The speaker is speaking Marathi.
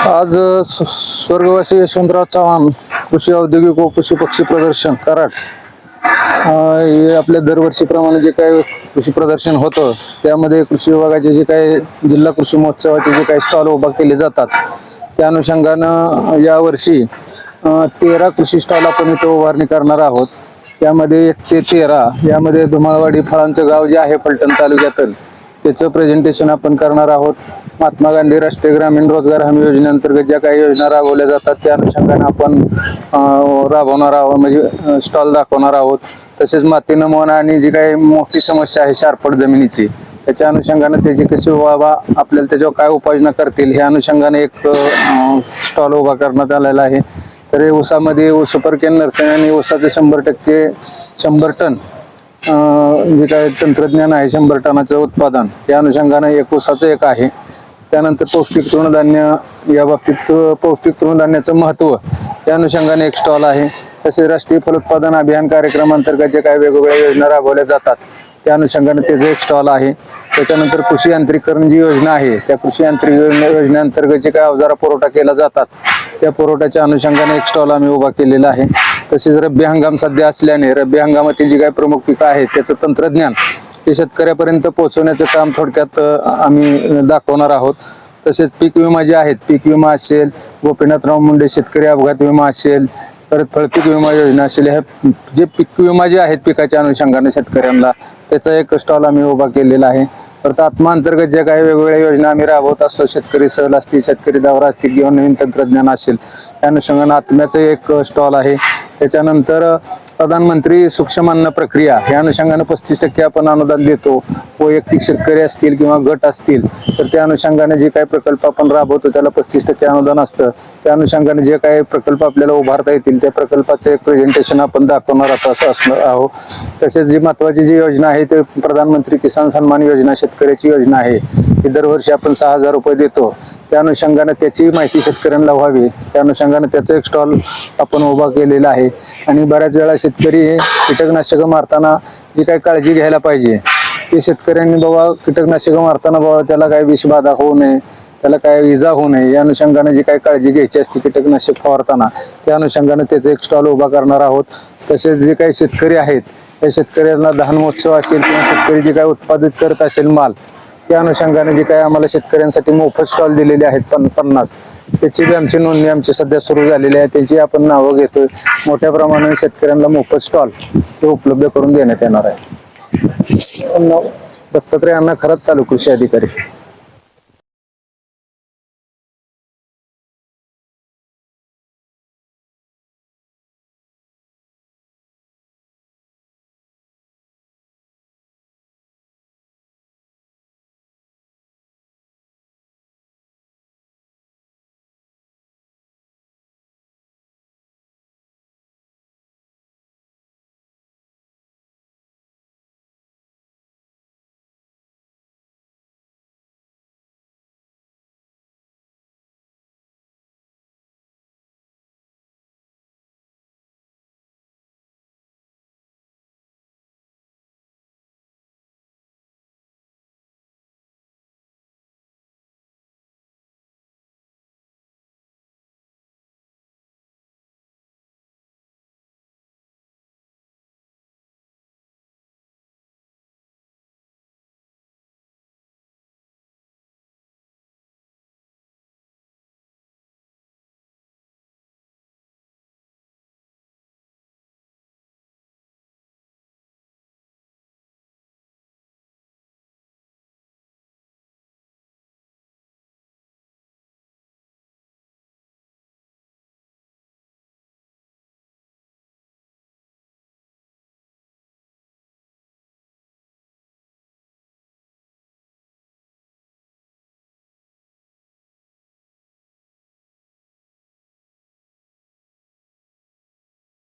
आज स्वर्गवासी यशवंतराव चव्हाण कृषी औद्योगिक व पशु पक्षी प्रदर्शन कराड हे आपल्या दरवर्षीप्रमाणे जे काही कृषी प्रदर्शन होतं त्यामध्ये कृषी विभागाचे जे काही जिल्हा कृषी महोत्सवाचे जे काही स्टॉल उभा केले जातात त्या अनुषंगानं यावर्षी तेरा कृषी स्टॉल आपण इथं उभारणी करणार आहोत. त्यामध्ये एक ते तेरा यामध्ये धुमाळवाडी फळांचं गाव जे आहे फलटण तालुक्यातील त्याचं प्रेझेंटेशन आपण करणार आहोत. महात्मा गांधी राष्ट्रीय ग्रामीण रोजगार हमी योजनेअंतर्गत ज्या काही योजना राबवल्या जातात त्या अनुषंगाने आपण राबवणार आहोत म्हणजे स्टॉल दाखवणार आहोत. तसेच माती नमुना आणि जी काही मोठी समस्या आहे शारपट जमिनीची त्याच्या अनुषंगाने त्याची कशी व्हावा आपल्याला त्याच्यावर काय उपाययोजना करतील ह्या अनुषंगाने एक स्टॉल उभा करण्यात आलेला आहे. तर उसामध्ये ऊसामध्ये सुपर केन नर्सरी आणि ऊसाचे शंभर टक्के शंभर टन जे काय तंत्रज्ञान आहे शंभर टनाचं उत्पादन या अनुषंगाने एक ऊसाचं एक आहे. त्यानंतर पौष्टिक तृणधान्य या बाबतीत पौष्टिक तृणधान्याचं महत्त्व या अनुषंगाने एक स्टॉल आहे. तसेच राष्ट्रीय फलोत्पादन अभियान कार्यक्रमांतर्गत जे काही वेगवेगळ्या योजना राबवल्या जातात त्या अनुषंगाने त्याचं एक स्टॉल आहे. त्याच्यानंतर कृषी यांत्रिकरण जी योजना आहे त्या कृषी यांत्रिक योजनेअंतर्गत जे काही अवजारा पुरवठा केला जातात त्या पुरवठ्याच्या अनुषंगाने एक स्टॉल आम्ही उभा केलेला आहे. तसेच रब्बी हंगाम सध्या असल्याने रब्बी हंगामातील जी काही प्रमुख पिकं आहेत त्याचं तंत्रज्ञान हे शेतकऱ्यापर्यंत पोहोचवण्याचं काम थोडक्यात आम्ही दाखवणार आहोत. तसेच पीक विमा जे आहेत पीक विमा असेल गोपीनाथराव मुंडे शेतकरी अपघात विमा असेल परत फळपीक विमा योजना असेल ह्या जे पीक विमा जे आहेत पिकाच्या अनुषंगाने शेतकऱ्यांना त्याचा एक स्टॉल आम्ही उभा केलेला आहे. परत आत्मांतर्गत ज्या काही वेगवेगळ्या योजना आम्ही राबवत असतो शेतकरी सहल असतील शेतकरी दौरा असतील किंवा नवीन तंत्रज्ञान असेल त्या अनुषंगाने आत्म्याचं एक स्टॉल आहे. त्याच्यानंतर प्रधानमंत्री सूक्ष्म अन्न प्रक्रिया या अनुषंगाने पस्तीस टक्के आपण अनुदान देतो. वैयक्तिक शेतकरी असतील किंवा गट असतील तर त्या अनुषंगाने जे काही प्रकल्प आपण राबवतो त्याला पस्तीस टक्के अनुदान असतं. त्या अनुषंगाने जे काही प्रकल्प आपल्याला उभारता येतील त्या प्रकल्पाचं एक प्रेझेंटेशन आपण दाखवणार आहोत असं असणार आहोत तसेच जी महत्वाची जी योजना आहे ते प्रधानमंत्री किसान सन्मान योजना शेतकऱ्याची योजना आहे. ही दरवर्षी आपण सहा हजार रुपये देतो. त्या अनुषंगाने त्याची माहिती शेतकऱ्यांना व्हावी. त्या अनुषंगाने त्याचं एक स्टॉल आपण उभा केलेला आहे. आणि बऱ्याच वेळा शेतकरी हे कीटकनाशकं मारताना जी काही काळजी घ्यायला पाहिजे ते शेतकऱ्यांनी बाबा कीटकनाशकं मारताना बाबा त्याला काही विषबाधा होऊ नये त्याला काय इजा होऊ नये या अनुषंगाने जी काही काळजी घ्यायची असते कीटकनाशक फवारताना त्या अनुषंगाने त्याचा एक स्टॉल उभा करणार आहोत. तसेच जे काही शेतकरी आहेत त्या शेतकऱ्यांना धान महोत्सव असेल किंवा शेतकरी जे काही उत्पादित करत असेल माल त्या अनुषंगाने जे काही आम्हाला शेतकऱ्यांसाठी मोफत स्टॉल दिलेले आहेत पन पन्नास त्याची बी आमची नोंदणी आमची सध्या सुरू झालेली आहे. त्याची आपण नावं घेतोय. मोठ्या प्रमाणात शेतकऱ्यांना मोफत स्टॉल हे उपलब्ध करून देण्यात येणार आहे. दत्तात्रय अण्णा खरंच चालू कृषी अधिकारी.